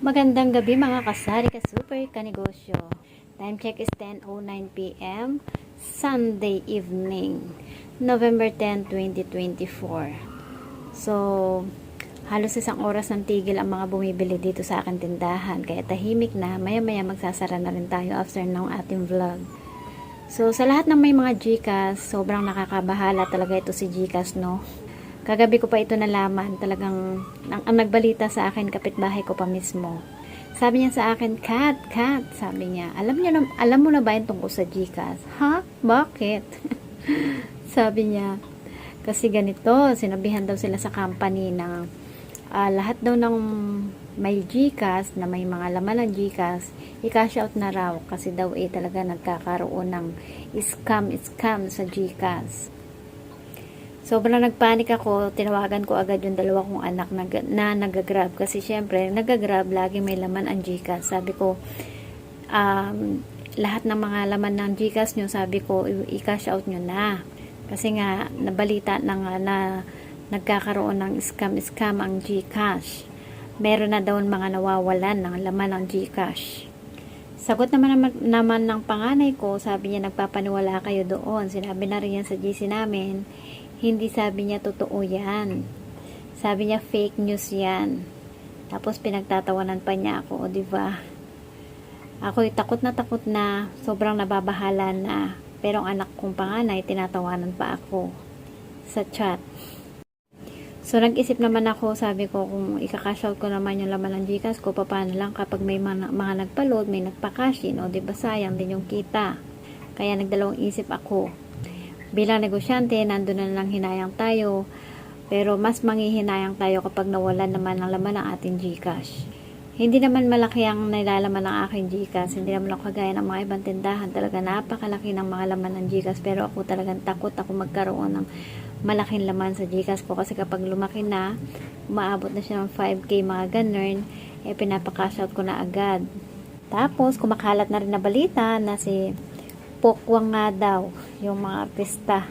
Magandang gabi mga kasari ka super kanegosyo. Time check is 10.09pm, Sunday evening, November 10, 2024. So, halos isang oras ng tigil ang mga bumibili dito sa akin tindahan. Kaya tahimik na, maya-maya magsasara na rin tayo after ng ating vlog. So, sa lahat ng may mga Gcash, sobrang nakakabahala talaga ito si Gcash, no? Kagabi ko pa ito nalaman, talagang ang, ang nagbalita sa akin kapitbahay ko pa mismo. Sabi niya sa akin, Kat, Kat, sabi niya, alam niyo na, alam mo na ba yung tungkol sa Gcash? Ha? Bakit? sabi niya, kasi ganito, sinabihan daw sila sa company na ah, lahat daw ng may Gcash na may mga laman ng Gcash, i-cash out na raw kasi daw eh talaga nagkakaroon ng scam scam sa Gcash. Sobrang nagpanik ako, tinawagan ko agad yung dalawa kong anak na, na nagagrab kasi syempre nagagrab lagi may laman ang Gcash. Sabi ko um, lahat ng mga laman ng Gcash nyo, sabi ko i-cash out nyo na. Kasi nga nabalita na nga na nagkakaroon ng scam-scam ang Gcash. Meron na daw mga nawawalan ng laman ng Gcash. Sagot naman, naman naman ng panganay ko, sabi niya nagpapaniwala kayo doon. Sinabi na rin yan sa GC namin. Hindi sabi niya totoo yan. Sabi niya fake news yan. Tapos pinagtatawanan pa niya ako, di ba? Ako'y takot na takot na, sobrang nababahala na. Pero ang anak kong panganay, tinatawanan pa ako sa chat. So, nag-isip naman ako, sabi ko, kung ika-cash out ko naman yung laman ng Gcash ko, paano lang kapag may mga, mga nagpa-load, may nagpa-cash in, o di ba sayang din yung kita. Kaya nagdalawang isip ako. Bilang negosyante, nandun na lang hinayang tayo, pero mas manghihinayang tayo kapag nawalan naman ng laman ng ating Gcash. Hindi naman malaki ang nilalaman ng aking Gcash, hindi naman ako kagaya ng mga ibang tindahan, talaga napakalaki ng mga laman ng Gcash, pero ako talagang takot ako magkaroon ng malaking laman sa Gcash ko. Kasi kapag lumaki na, umaabot na siya ng 5k mga ganun, eh pinapakash out ko na agad. Tapos, kumakalat na rin na balita na si Pokwang nga daw, yung mga artista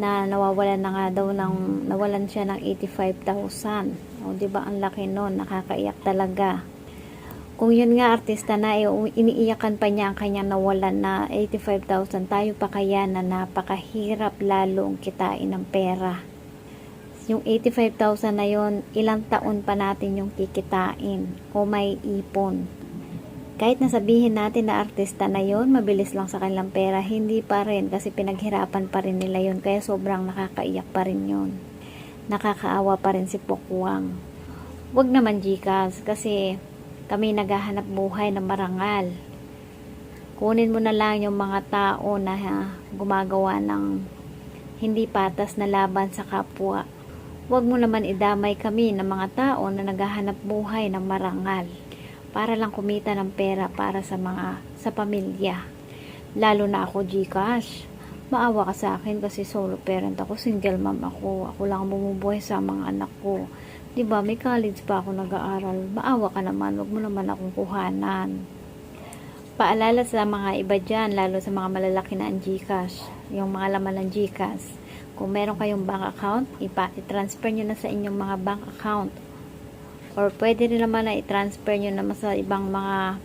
na nawawalan na nga daw ng, nawalan siya ng 85,000. O, di ba ang laki nun, nakakaiyak talaga. Kung yun nga artista na, eh, iniiyakan pa niya ang kanyang nawalan na 85,000, tayo pa kaya na napakahirap lalong kitain ng pera. Yung 85,000 na yon ilang taon pa natin yung kikitain o may ipon. Kahit nasabihin natin na artista na yon mabilis lang sa kanilang pera, hindi pa rin kasi pinaghirapan pa rin nila yon kaya sobrang nakakaiyak pa rin yon. Nakakaawa pa rin si Pokwang. Huwag naman Gcash kasi kami naghahanap buhay ng marangal. Kunin mo na lang yung mga tao na ha, gumagawa ng hindi patas na laban sa kapwa. Huwag mo naman idamay kami ng mga tao na naghahanap buhay ng marangal para lang kumita ng pera para sa mga sa pamilya. Lalo na ako Gcash. Maawa ka sa akin kasi solo parent ako, single mom ako. Ako lang ang bumubuhay sa mga anak ko. 'Di ba? May college pa ako nag-aaral. Maawa ka naman, wag mo naman akong kuhanan. Paalala sa mga iba dyan, lalo sa mga malalaki na ang Gcash, yung mga laman ng Gcash. Kung meron kayong bank account, ipa- i-transfer nyo na sa inyong mga bank account or pwede rin naman na i-transfer nyo naman sa ibang mga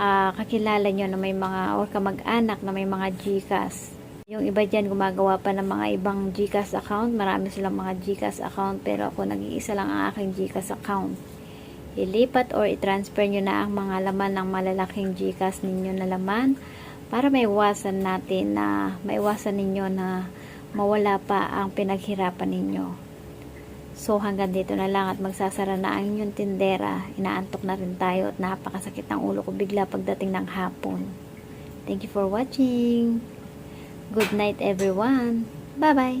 ah, kakilala nyo na may mga or kamag-anak na may mga GCash. Yung iba dyan gumagawa pa ng mga ibang GCash account. Marami silang mga GCash account pero ako nag-iisa lang ang aking GCash account. Ilipat or i-transfer nyo na ang mga laman ng malalaking GCash ninyo na laman para maiwasan natin na maiwasan ninyo na mawala pa ang pinaghirapan ninyo. So hanggang dito na lang at magsasara na ang inyong tindera. Inaantok na rin tayo at napakasakit ng ulo ko bigla pagdating ng hapon. Thank you for watching. Good night everyone. Bye bye.